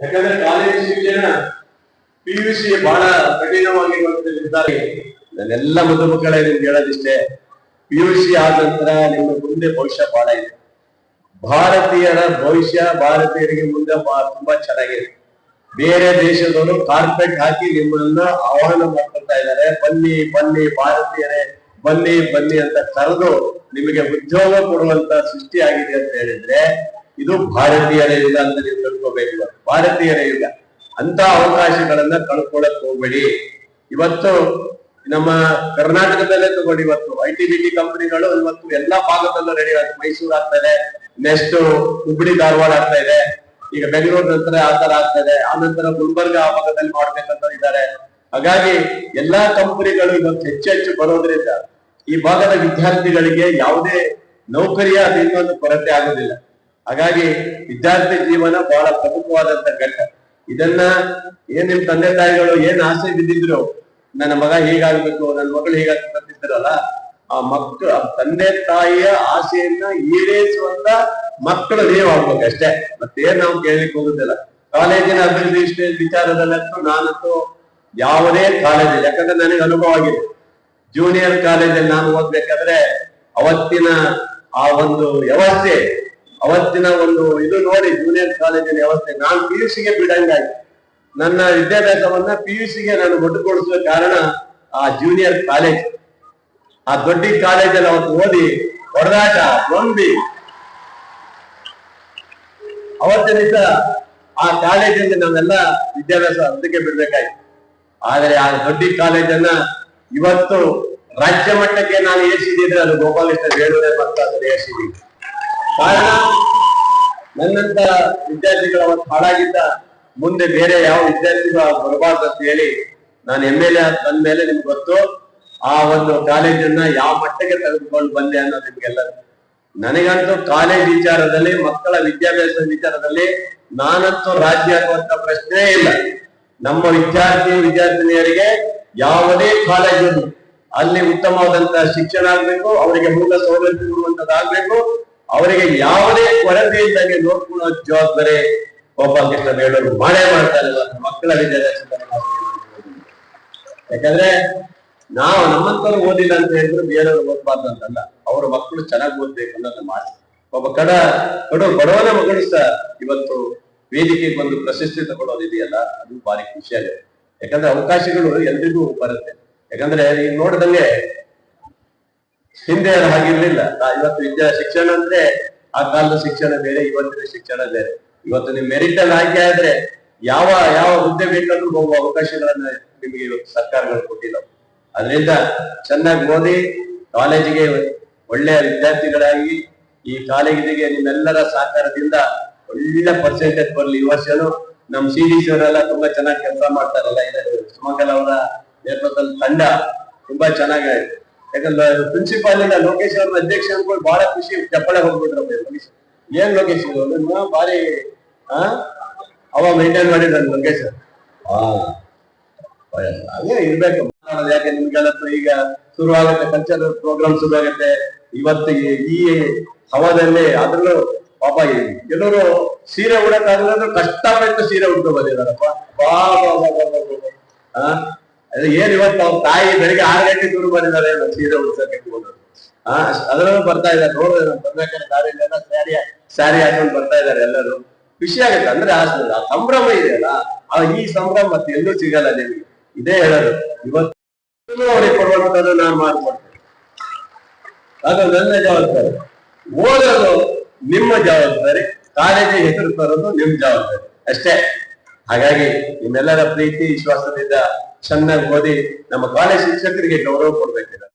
ಯಾಕಂದ್ರೆ ಕಾಲೇಜು ಶಿಕ್ಷಣ P U C ಬಹಳ ಕಠಿಣವಾಗಿರುವಂತಿದ್ದಾರೆ ನನ್ನೆಲ್ಲ ಮಧುಮಕ್ಕಳೇ ನಿಮ್ಗೆ ಹೇಳೋದಿಷ್ಟೇ ಪಿ ಯು ಸಿ ಆದ ನಂತರ ನಿಮ್ಮ ಮುಂದೆ ಭವಿಷ್ಯ ಬಹಳ ಇದೆ. ಭಾರತೀಯರ ಭವಿಷ್ಯ ಭಾರತೀಯರಿಗೆ ಮುಂದೆ ತುಂಬಾ ಚೆನ್ನಾಗಿದೆ. ಬೇರೆ ದೇಶದವರು ಕಾರ್ಪೆಟ್ ಹಾಕಿ ನಿಮ್ಮನ್ನ ಆಹ್ವಾನ ಮಾಡ್ಕೊಳ್ತಾ ಇದ್ದಾರೆ. ಬನ್ನಿ ಬನ್ನಿ, ಭಾರತೀಯರೇ, ಬನ್ನಿ ಬನ್ನಿ ಅಂತ ಕರೆದು ನಿಮಗೆ ಉದ್ಯೋಗ ಕೊಡುವಂತ ಸೃಷ್ಟಿ ಆಗಿದೆ ಅಂತ ಹೇಳಿದ್ರೆ ಇದು ಭಾರತೀಯರ ಯುಗ ಅಂತ ನೀವು ತಿಳ್ಕೋಬೇಕು ಭಾರತೀಯರ ಇಲ್ಲ ಅಂತ ಅವಕಾಶಗಳನ್ನ ಕಳ್ಕೊಳಕ್ ಹೋಗ್ಬೇಡಿ. ಇವತ್ತು ನಮ್ಮ ಕರ್ನಾಟಕದಲ್ಲೇ ತಗೊಂಡು ಇವತ್ತು. ಐ ಟಿ ಬಿ ಕಂಪನಿಗಳು ಇವತ್ತು ಎಲ್ಲಾ ಭಾಗದಲ್ಲೂ ರೆಡಿ ಆಗುತ್ತೆ ಮೈಸೂರು ಆಗ್ತಾ ಇದೆ ನೆಕ್ಸ್ಟ್ ಹುಬ್ಬಳ್ಳಿ ಧಾರವಾಡ ಆಗ್ತಾ ಇದೆ. ಈಗ ಬೆಂಗಳೂರು ನಂತರ ಆ ತರ ಆಗ್ತಾ ಇದೆ. ಆ ನಂತರ ಗುಲ್ಬರ್ಗ ಆ ಭಾಗದಲ್ಲಿ ಮಾಡ್ಬೇಕಂತ ಇದ್ದಾರೆ. ಹಾಗಾಗಿ ಎಲ್ಲಾ ಕಂಪನಿಗಳು ಇವತ್ತು ಹೆಚ್ಚು ಹೆಚ್ಚು ಬರೋದ್ರಿಂದ ಈ ಭಾಗದ ವಿದ್ಯಾರ್ಥಿಗಳಿಗೆ ಯಾವುದೇ ನೌಕರಿಯ ಇನ್ನೊಂದು ಕೊರತೆ ಆಗೋದಿಲ್ಲ. ಹಾಗಾಗಿ ವಿದ್ಯಾರ್ಥಿ ಜೀವನ ಬಹಳ ಪ್ರಮುಖವಾದಂತ ಘಟ್ಟ. ಇದನ್ನ ಏನ್ ನಿಮ್ ತಂದೆ ತಾಯಿಗಳು ಏನ್ ಆಸೆ ಬಿದ್ದಿದ್ರು, ನನ್ನ ಮಗ ಹೀಗಾಗ್ಬೇಕು, ನನ್ನ ಮಗಳು ಹೀಗಾಗ್ಬೇಕಂತಿದ್ರಲ್ಲ ಆ ಮಕ್ಕಳು ತಂದೆ ತಾಯಿಯ ಆಸೆಯನ್ನ ಈಡೇರಿಸುವಂತ ಮಕ್ಕಳು ನೀವು ಆಗ್ಬೇಕು ಅಷ್ಟೇ. ಮತ್ತೇನ್ ನಾವು ಕೇಳಲಿಕ್ಕೆ ಹೋಗುದಿಲ್ಲ. ಕಾಲೇಜಿನ ಅಭಿವೃದ್ಧಿ ಇಷ್ಟೇ ವಿಚಾರದಲ್ಲಂತೂ ನಾನಂತೂ ಯಾವುದೇ ಕಾಲೇಜ್ ಯಾಕಂದ್ರೆ ನನಗೆ ಅನುಭವ ಆಗಿದೆ. ಜೂನಿಯರ್ ಕಾಲೇಜಲ್ಲಿ ನಾನು ಓದ್ಬೇಕಾದ್ರೆ ಅವತ್ತಿನ ಆ ಒಂದು ವ್ಯವಸ್ಥೆ ಅವತ್ತಿನ ಒಂದು ಇದು ನೋಡಿ ಜೂನಿಯರ್ ಕಾಲೇಜಿನ ವ್ಯವಸ್ಥೆ ನಾನು ಪಿ ಯು ಸಿಗೆ ಬಿಡಂಗಾಗಿ ನನ್ನ ವಿದ್ಯಾಭ್ಯಾಸವನ್ನ ಪಿ ಯು ಸಿಗೆ ನಾನು ಒಟ್ಟುಗೊಳಿಸುವ ಕಾರಣ ಆ ಜೂನಿಯರ್ ಕಾಲೇಜ್ ಆ ದೊಡ್ಡ ಕಾಲೇಜಲ್ಲಿ ಅವತ್ತು ಓದಿ ಹೊಡೆದಾಟ ನೊಂದಿ ಅವತ್ತಿನಿಂದ ಆ ಕಾಲೇಜಿಂದ ನಾವೆಲ್ಲ ವಿದ್ಯಾಭ್ಯಾಸ ಅದಕ್ಕೆ ಬಿಡ್ಬೇಕಾಯ್ತು. ಆದರೆ ಆ ದೊಡ್ಡ ಕಾಲೇಜನ್ನ ಇವತ್ತು ರಾಜ್ಯ ಮಟ್ಟಕ್ಕೆ ನಾನು ಏರಿಸಿದ್ರೆ ಅದು ಗೋಪಾಲಕೃಷ್ಣ ಹೇಳುವುದೇ ಮತ್ತೆ ಅದನ್ನು ಏರಿಸಿದೀವಿ ಕಾರಣ, ನನ್ನಂತ ವಿದ್ಯಾರ್ಥಿಗಳು ಅವತ್ತು ಹಾಳಾಗಿದ್ದ ಮುಂದೆ ಬೇರೆ ಯಾವ ವಿದ್ಯಾರ್ಥಿಗಳು ಬರಬಾರ್ದು ಅಂತ ಹೇಳಿ ನಾನು ಎಂ ಎಲ್ ಎ ಬಂದ ಮೇಲೆ ನಿಮ್ಗೆ ಗೊತ್ತು, ಆ ಒಂದು ಕಾಲೇಜನ್ನ ಯಾವ ಮಟ್ಟಕ್ಕೆ ತೆಗೆದುಕೊಂಡು ಬಂದೆ ಅನ್ನೋದು ನಿಮ್ಗೆಲ್ಲ ನನಗಂತೂ ಕಾಲೇಜ್ ವಿಚಾರದಲ್ಲಿ, ಮಕ್ಕಳ ವಿದ್ಯಾಭ್ಯಾಸ ವಿಚಾರದಲ್ಲಿ ನಾನಂತೂ ರಾಜ್ಯ ಆಗುವಂತ ಪ್ರಶ್ನೆ ಇಲ್ಲ. ನಮ್ಮ ವಿದ್ಯಾರ್ಥಿ ವಿದ್ಯಾರ್ಥಿನಿಯರಿಗೆ ಯಾವುದೇ ಕಾಲೇಜು ಅಲ್ಲಿ ಉತ್ತಮವಾದಂತಹ ಶಿಕ್ಷಣ ಆಗ್ಬೇಕು, ಅವರಿಗೆ ಮೂಲ ಸೌಲಭ್ಯ ಕೊಡುವಂತದ್ದಾಗ್ಬೇಕು ಅವರಿಗೆ ಯಾವುದೇ ಕೊರತೆ ಇದ್ದಂಗೆ ನೋಡ್ಕೊಳ್ಳೋ ಜವಾಬ್ದಾರಿ ಗೋಪಾಲಕೃಷ್ಣ ಬೇಡವರು ಮಾಡೇ ಮಾಡ್ತಾರೆ ಇವತ್ತು ಮಕ್ಕಳ ವಿದ್ಯಾಭ್ಯಾಸ ಯಾಕಂದ್ರೆ ನಾವು ನಮ್ಮಂತವ್ರು ಓದಿಲ್ಲ ಅಂತ ಹೇಳಿದ್ರು ಬೇರೆಯವ್ರು ಓದ್ಬಾರ್ದು ಅಂತಲ್ಲ, ಅವ್ರ ಮಕ್ಕಳು ಚೆನ್ನಾಗಿ ಓದ್ಬೇಕು ಅನ್ನೋದನ್ನ ಮಾಡಿ ಒಬ್ಬ ಕಡ, ಕಡು, ಬಡವನ ಮಗಳು ಸಹ ಇವತ್ತು ವೇದಿಕೆಗೆ ಬಂದು ಪ್ರಶಸ್ತಿ ತಗೊಳ್ಳೋದಿದೆಯಲ್ಲ ಅದು ಭಾರಿ ಖುಷಿಯಾಗಿದೆ ಯಾಕಂದ್ರೆ ಅವಕಾಶಗಳು ಎಲ್ರಿಗೂ ಬರುತ್ತೆ. ಯಾಕಂದ್ರೆ ಈಗ ನೋಡಿದಂಗೆ ಹಿಂದೆ ಹಾಗಿರ್ಲಿಲ್ಲ. ಇವತ್ತು ವಿದ್ಯಾ ಶಿಕ್ಷಣ ಅಂದ್ರೆ ಆ ಕಾಲದ ಶಿಕ್ಷಣ ಬೇರೆ, ಇವತ್ತಿನ ಶಿಕ್ಷಣ ಬೇರೆ. ಇವತ್ತು ನಿಮ್ ಮೆರಿಟ್ ಅಲ್ಲಿ ಆಯ್ಕೆ ಆದ್ರೆ ಯಾವ ಯಾವ ಹುದ್ದೆ ಬೇಕಾದ್ರೂ ಹೋಗುವ ಅವಕಾಶಗಳನ್ನ ನಿಮಗೆ ಇವತ್ತು ಸರ್ಕಾರಗಳು ಕೊಟ್ಟಿಲ್ಲ. ಅದರಿಂದ ಚೆನ್ನಾಗಿ ಓದಿ, ಕಾಲೇಜಿಗೆ ಒಳ್ಳೆಯ ವಿದ್ಯಾರ್ಥಿಗಳಾಗಿ, ಈ ಕಾಲೇಜಿಗೆ ನಿಮ್ಮೆಲ್ಲರ ಸಹಕಾರದಿಂದ ಒಳ್ಳೆ ಪರ್ಸೆಂಟೇಜ್ ಬರ್ಲಿ. ಈ ವರ್ಷನು ನಮ್ ಸಿ ಡಿ ಅವರೆಲ್ಲ ತುಂಬಾ ಚೆನ್ನಾಗಿ ಕೆಲಸ ಮಾಡ್ತಾರಲ್ಲ ಸುಮಂಗಲ್ ಅವರ ನೇತೃತ್ವದಲ್ಲಿ ತಂಡ ತುಂಬಾ ಚೆನ್ನಾಗಾಯ್ತು ಯಾಕಂದ್ರೆ ಪ್ರಿನ್ಸಿಪಾಲ್ ಲೋಕೇಶ್ ಅವ್ರ ಅಧ್ಯಕ್ಷ ಅನ್ಕೊಂಡು ಬಹಳ ಖುಷಿ ಚಪ್ಪಳೆ ಹೋಗ್ಬಿಟ್ರು ಲೋಕೇಶ್ ಏನ್ ಲೋಕೇಶ್ ಭಾರಿ ಹಾ ಅವ ಮೇಂಟೈನ್ ಮಾಡಿದ್ರು ಲೋಕೇಶ್ ಹಾ ಅದೇ ಇರ್ಬೇಕು. ಯಾಕೆ ನಿಮ್ಗೆಲ್ಲ ಈಗ ಶುರು ಆಗುತ್ತೆ ಕಲ್ಚರ್ ಪ್ರೋಗ್ರಾಮ್ ಶುರು ಆಗುತ್ತೆ ಇವತ್ತು ಈ- ಹವಾದಲ್ಲಿ ಅದ್ರಲ್ಲೂ ಪಾಪ ಕೆಲವರು ಸೀರೆ ಉಡಕ್ಕಾಗಲ್ಲ ಕಷ್ಟಪಟ್ಟು ಸೀರೆ ಉಡ್ಕೊ ಬಂದಿದಾರಪ್ಪ ಬಾ ಬಾ ಬಾ ಬಾ ಬಾ. ಏನ್ ಇವತ್ತು ಅವ್ರ ತಾಯಿ ಬೆಳಿಗ್ಗೆ ಆರು ಗಂಟೆ ದೂರ ಬಂದಿದ್ದಾರೆ ಸೀರೆ ಉಡ್ಸಕ್ಕೆ ಹೋಗೋದು ಆ ಅದರಲ್ಲೂ ಬರ್ತಾ ಇದ್ದಾರೆ. ನೋಡಿದ್ರೆ ನಾನು ಬರ್ಬೇಕಾದ್ರೆ ದಾರಿಯಲ್ಲೆಲ್ಲ ಸ್ಯಾರಿ ಸ್ಯಾರಿ ಹಾಕೊಂಡು ಬರ್ತಾ ಇದ್ದಾರೆ ಎಲ್ಲರೂ. ಖುಷಿ ಆಗುತ್ತೆ. ಅಂದ್ರೆ ಆ ಸಂಭ್ರಮ ಇದೆಯಲ್ಲ, ಆ ಈ ಸಂಭ್ರಮ ಮತ್ತೆ ಎಲ್ಲೂ ಸಿಗಲ್ಲ ನಿಮಗೆ. ಇದೇ ಹೇಳೋದು. ಇವತ್ತು ಅವ್ರಿಗೆ ಕೊಡುವಂತದ್ದು ನಾನು ಮಾಡ್ಕೊಡ್ತೇನೆ. ಅದು ನನ್ನ ಜವಾಬ್ದಾರಿ. ಓದೋದು ನಿಮ್ಮ ಜವಾಬ್ದಾರಿ. ಕಾಲೇಜಿಗೆ ಹೆಸರು ತರೋದು ನಿಮ್ ಜವಾಬ್ದಾರಿ. ಅಷ್ಟೇ. ಹಾಗಾಗಿ ನಿಮ್ಮೆಲ್ಲರ ಪ್ರೀತಿ, ವಿಶ್ವಾಸದಿಂದ ಚೆನ್ನಾಗಿ ಓದಿ ನಮ್ಮ ಕಾಲೇಜ್ ಶಿಕ್ಷಕರಿಗೆ ಗೌರವ ಕೊಡ್ಬೇಕಿದೆ.